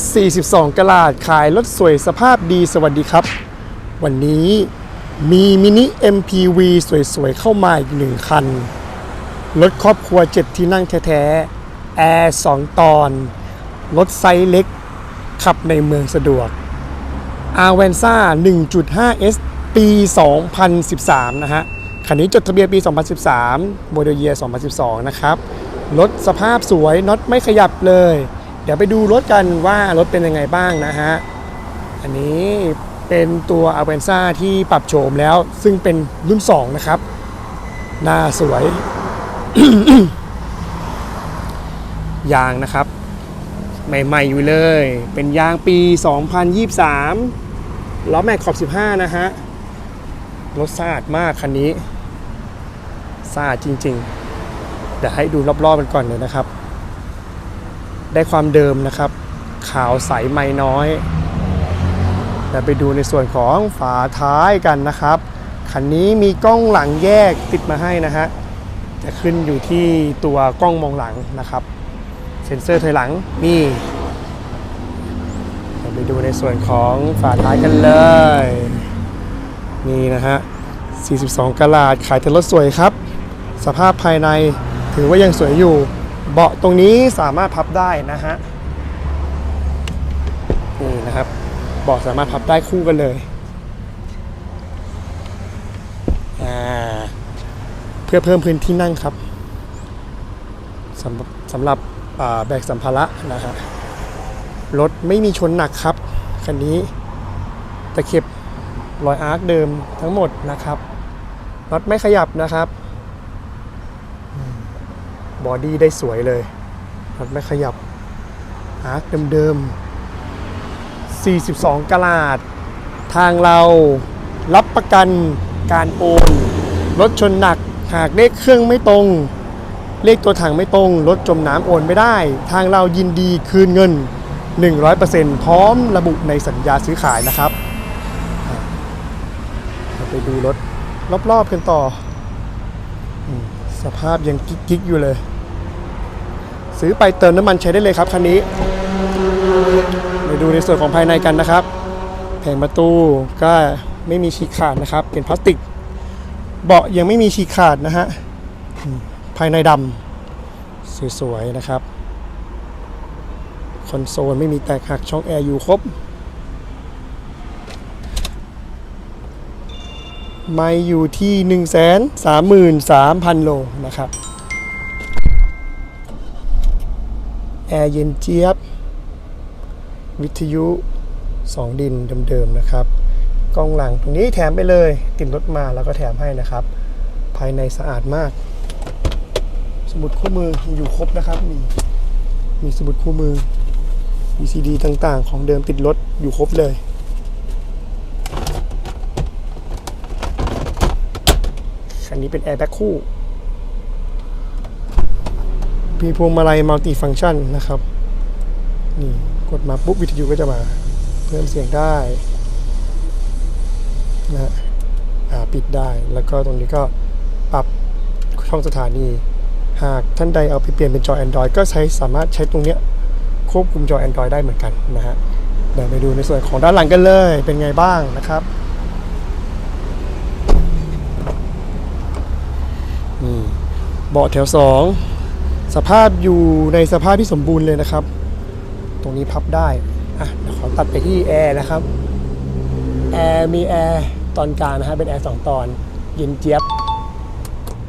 42กะลาดขายรถสวยสภาพดีสวัสดีครับ วันนี้มีมินิ MPV สวยๆ เข้ามาอีกหนึ่งคัน รถครอบครัว7ที่นั่งแท้ๆ แอร์2ตอน รถไซส์เล็ก ขับในเมืองสะดวก a v a n z a 1.5S ปี 2013 นะฮะ คันนี้จดทะเบียนปี 2013 โมเดลเยียร์2012 นะครับ รถสภาพสวยน็อตไม่ขยับเลย เดี๋ยวไปดูรถกันว่ารถเป็นยังไงบ้างนะฮะ อันนี้เป็นตัว a v a n z a ที่ปรับโฉมแล้ว ซึ่งเป็นรุ่น 2 นะครับ หน้าสวย ยางนะครับ ใหม่ ๆ อยู่เลย เป็นยางปี 2023 ล้อแม็กขอบ 15 นะฮะ รถสะอาดมากคันนี้สะอาดจริง ๆ เดี๋ยวให้ดูรอบๆกันก่อนเลยนะครับ ได้ความเดิมนะครับ ขาวใสไม่น้อยเดี๋ยวไปดูในส่วนของฝาท้ายกันนะครับ คันนี้มีกล้องหลังแยกติดมาให้นะฮะจะขึ้นอยู่ที่ตัวกล้องมองหลังนะครับ เซ็นเซอร์ถอยหลังมีไปดูในส่วนของฝาท้ายกันเลยนี่นะฮะ 42กะลาดขายแต่รถสวยครับ สภาพภายในถือว่ายังสวยอยู่ เบาะตรงนี้สามารถพับได้นะฮะนี่นะครับเบาะสามารถพับได้คู่กันเลยเพื่อเพิ่มพื้นที่นั่งครับสำหรับสำหรับแบกสัมภาระนะฮะรถไม่มีชนหนักครับคันนี้ตะเข็บรอยอาร์คเดิมทั้งหมดนะครับรถไม่ขยับนะครับ บอดี้ได้สวยเลยรถไม่ขยับอาร์คเดิมๆ 42กะลาด ทางเรารับประกันการโอน รถชนหนัก หากเลขเครื่องไม่ตรง เลขตัวถังไม่ตรง รถจมน้ำโอนไม่ได้ ทางเรายินดีคืนเงิน 100%พร้อมระบุในสัญญาซื้อขายนะครับอะเราไปดูรถรอบๆกันต่อ สภาพยังกิ๊กๆอยู่เลย ซื้อไปเติมน้ำมันใช้ได้เลยครับคันนี้มาดูในส่วนของภายในกันนะครับ แผงประตูก็ไม่มีฉีกขาดนะครับ เป็นพลาสติก เบาะยังไม่มีฉีกขาดนะฮะภายในดำสวยๆนะครับคอนโซลไม่มีแตกหักช่องแอร์อยู่ครบไม่อยู่ที่ 133,000 โลนะครับ แอร์เย็นเจี๊ยบ วิทยุ 2 ดินเดิมๆนะครับ กล้องหลังตรงนี้แถมไปเลยติดรถมาแล้วก็แถมให้นะครับ ภายในสะอาดมาก สมุดคู่มืออยู่ครบนะครับ มีมีสมุดคู่มือมีซีดีต่างๆ ของเดิมติดรถอยู่ครบเลยคันนี้เป็นแอร์แบ็คคู่ มีพวงมาลัยมัลติฟัง c t ชันนะครับ นี่กดมาปุ๊บวิทยุก็จะมา เพิ่มเสียงได้นะฮะอ่าปิดได้ แล้วก็ตรงนี้ก็ปรับช่องสถานี หากท่านใดเอาไปเปลี่ยนเป็นจอ Android ก็ใช้สามารถใช้ตรงเนี้ยควบคุมจอ Android ได้เหมือนกันนะฮะเดี๋ยวไปดูในส่วนของด้านหลังกันเลย เป็นไงบ้างนะครับนี่เบาะแถว2 สภาพอยู่ในสภาพที่สมบูรณ์เลยนะครับ ตรงนี้พับได้อะเดี๋ยวขอตัดไปที่แอร์นะครับ แอร์มีแอร์ตอนกลางนะฮะเป็นแอร์สองตอนเย็นเจี๊ยบ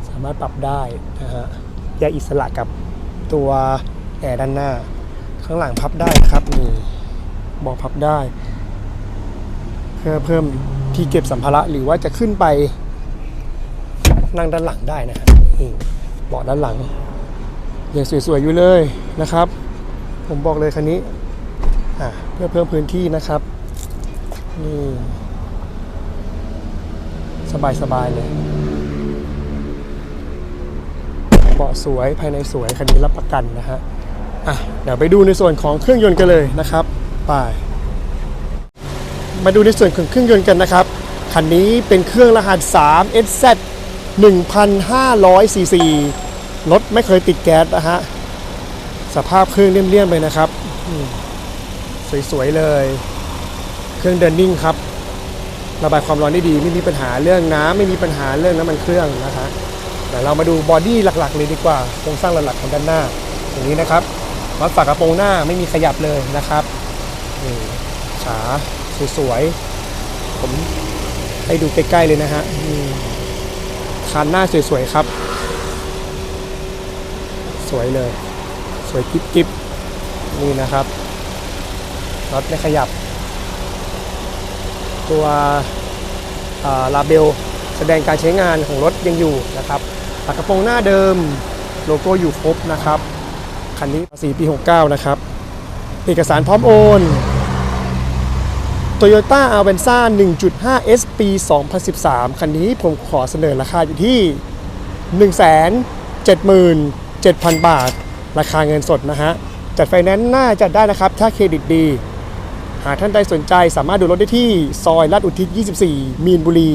สามารถปรับได้นะฮะแยกอิสระกับตัวแอร์ด้านหน้า ข้างหลังพับได้ครับนี่เบอกพับได้ เพื่อเพิ่มที่เก็บสัมภาระหรือว่าจะขึ้นไปนั่งด้านหลังได้นะฮะนี่เบาะด้านหลัง ยังสวยๆอยู่เลยนะครับ ผมบอกเลยคันนี้เพื่อเพิ่มพื้นที่นะครับนี่สบายๆเลยเบาะสวยภายในสวยคันนี้รับประกันนะฮะอะเดี๋ยวไปดูในส่วนของเครื่องยนต์กันเลยนะครับไปมาดูในส่วนของเครื่องยนต์กันนะครับคันนี้เป็นเครื่องรหัส 3 SZ 1,500ซีซี รถไม่เคยติดแก๊สนะฮะ สภาพเครื่องเลี่ยมๆเลยนะครับ สวยๆเลย เครื่องเดินนิ่งครับ ระบายความร้อนได้ดีไม่มีปัญหาเรื่องน้ำไม่มีปัญหาเรื่องน้ำมันเครื่องนะคะเดี๋ยวเรามาดูบอดี้หลักๆเลยดีกว่าโครงสร้างหลักๆของด้านหน้าอย่างนี้นะครับน็อตฝากระโปรงหน้าไม่มีขยับเลยนะครับนี่ฉาสวยๆผมให้ดูใกล้ๆเลยนะฮะคันหน้าสวยๆครับ วยเลย สวยกิ๊บๆนี่นะครับน็อตไม่ขยับ ตัวลาเบลแสดงการใช้งานของรถยังอยู่นะครับฝากระโปรงหน้าเดิมโลโก้อยู่ครบนะครับ คันนี้สีปี 69 นะครับ เอกสารพร้อมโอน Toyota a v e n z a 1.5 S ปี 2013 คันนี้ผมขอเสนอราคาอยู่ที่ 7,000 บาท ราคาเงินสดนะฮะ จัดไฟแนนซ์น่าจัดได้นะครับ ถ้าเครดิตดี หากท่านใดสนใจสามารถดูรถได้ที่ซอยลาดอุทิศ 24 มีนบุรี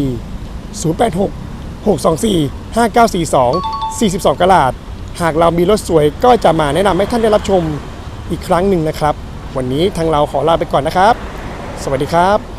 086 624 5942 42กะลาด หากเรามีรถสวยก็จะมาแนะนำให้ท่านได้รับชมอีกครั้งหนึ่งนะครับ วันนี้ทางเราขอลาไปก่อนนะครับ สวัสดีครับ